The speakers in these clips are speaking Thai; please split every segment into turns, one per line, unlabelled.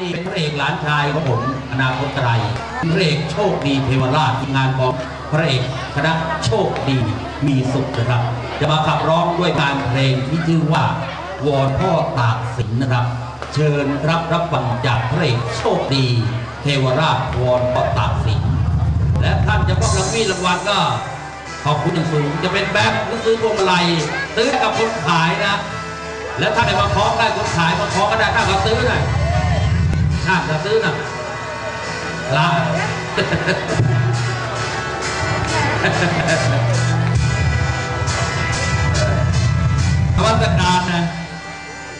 นี่เป็นพระเอกหลานชายของผมอนาคตไตรพระเอกโชคดีเทวราชทีมงานของพระเอกคณะโชคดีมีสุขนะครับ จะมาขับร้องด้วยการเพลงที่ชื่อว่าวอนพ่อตากสินนะครับ เชิญรับรับฟังจากพระเอกโชคดี เทวราชวอนพ่อตากสินและท่านจะมอบรางวีรางวัลก็ขอบคุณอย่างสูงจะเป็นแบงค์หรือซื้อพวงมาลัยซื้อให้กับคนขายนะ แล้วถ้าใครมาคล้องได้คนขายมาคล้องก็ได้ถ้าเขาซื้อหน่ อยถ้าจะซื้อน่ะลานวัตการนะ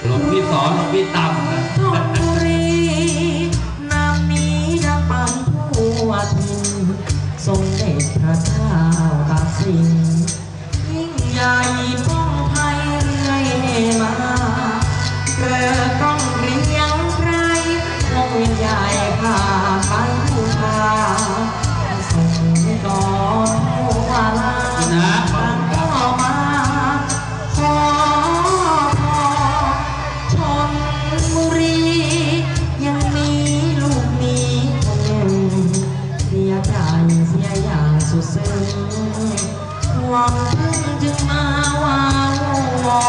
หลวงพี่สอนหลวงพี่ตั้มนะ
ทองบุรีน้ำนี้ดังปังทั่วทินทรงเด็จพระเจ้าตากสินยิ่งใหญ่ป้อง ใจเสียอย่างสุดซึ้งหวังพึ่งจึงมาวาววอ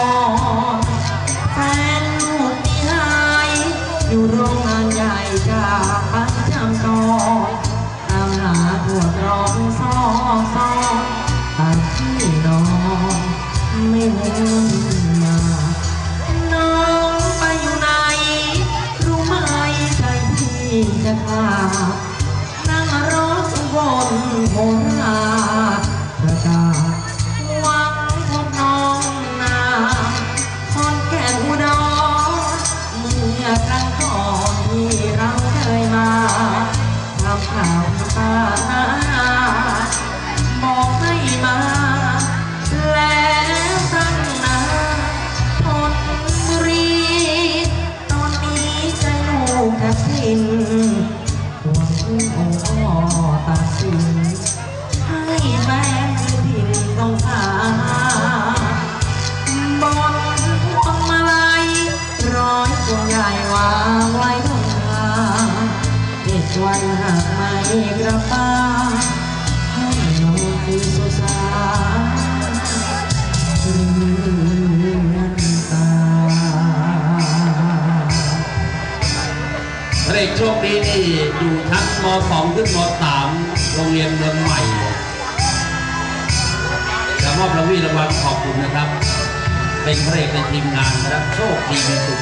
นแฟนลูกมีหายอยู่โรงงานใหญ่จากบ้านจำกองตามหาทั่วตรองซอก นโหราประกาศวังพบน้องนาคอนแก่นอุดรเมื่อครั้งก่อนที่เราเคยมาทำข่าวตาากไม่กลับบ้าให้นองคือสุสานเรือนตา
พระเอกโชคดีนี่อยู่ชั้นม .2 ขึ้นม .3 โรงเรียนเมืองใหม่จะมอบรางวีรางวัลขอบคุณนะครับ เป็นพระเอกในทีมงานนะครับโชคดีมีสุข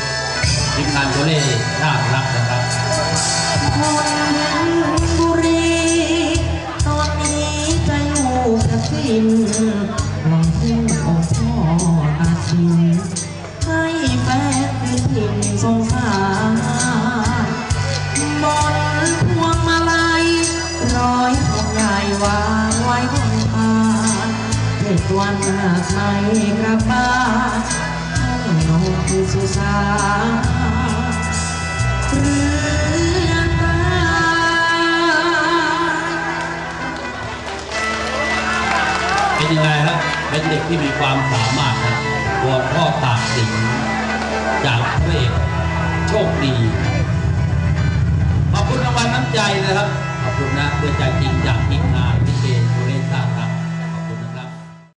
ทีมงานโคเล่น่ารักนะครับ
วันหาไม่กลับบ้าห้องนอนคือสุสานเรือตา
เป็นยังไงครับเป็นเด็กที่มีความสามารถนะวอนพ่อตากสินจากพระเอกโชคดี ขอบคุณรางวัลน้ำใจนะครับ ขอบคุณนะด้วยใจจริงจากทีมงานพิเศษ